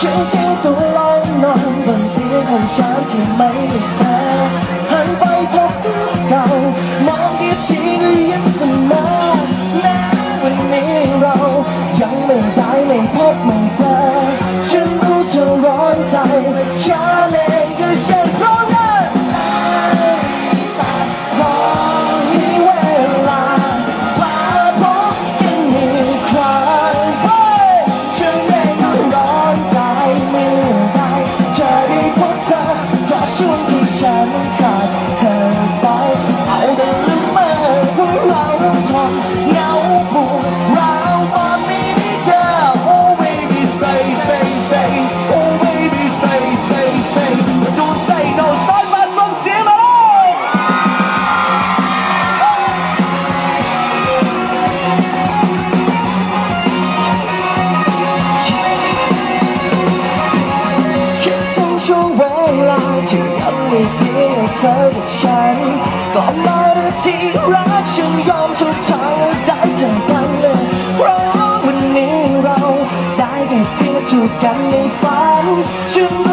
ฉันทิ้งตัวลอยนอนบนเตียงของฉันที่ไม่มีเธ ธอกับฉันก่อนมาหรือที่รักฉันยอมทุกทางและได้เธอครั้งหนึ่งเพราะวันนี้เราได้แต่เพียงจูบกันในฝันฉัน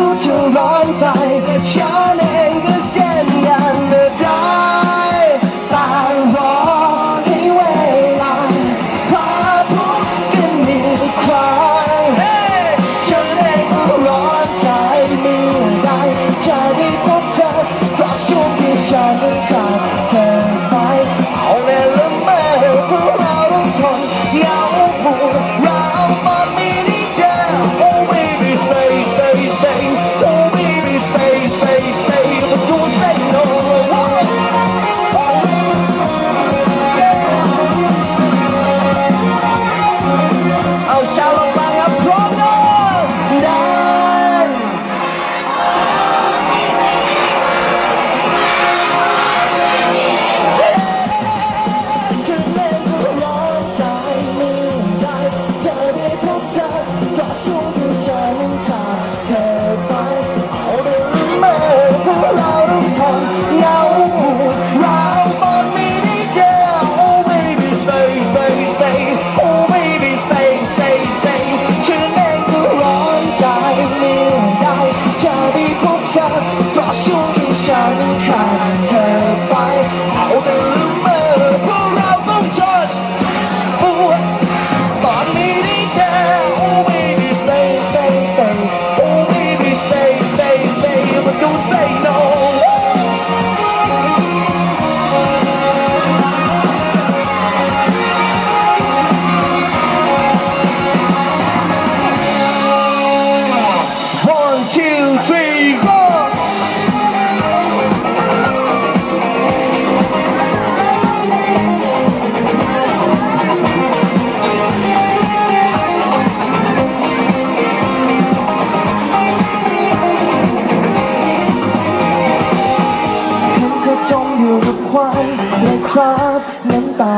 มอยู่กับควันและคราบน้ำตา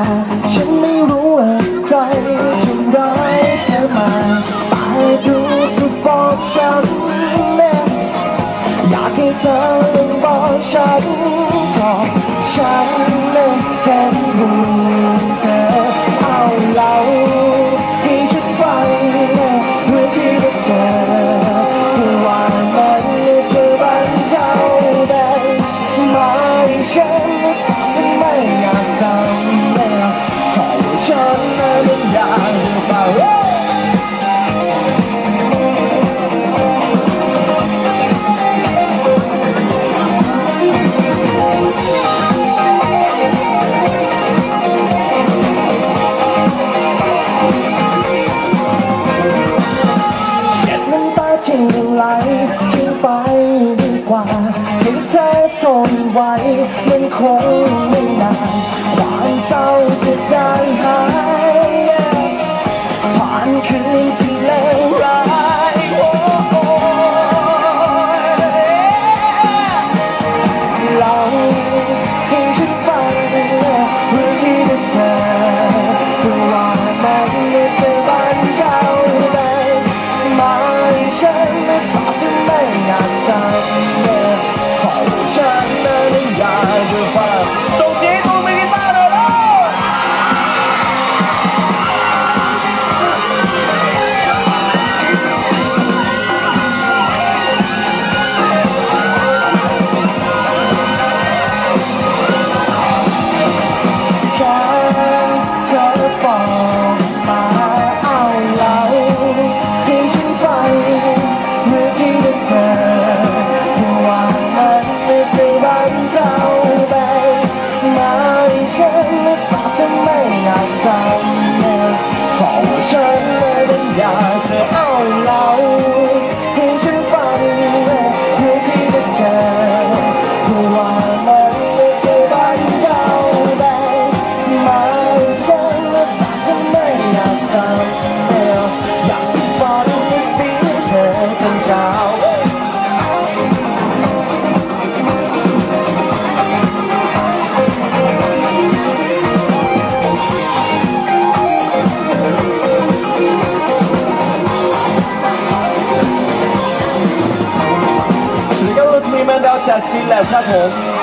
ฉันไม่รู้ว่าใครจะร้ายเธอมาไปดูที่บอกฉันแม่อยากให้เธอบอกฉันก่อนฉันไม่เป็นห่ ไหวมันคงไม่นานความเศร้าจะจางหายผ่านคืน จากจีนแลบครับผม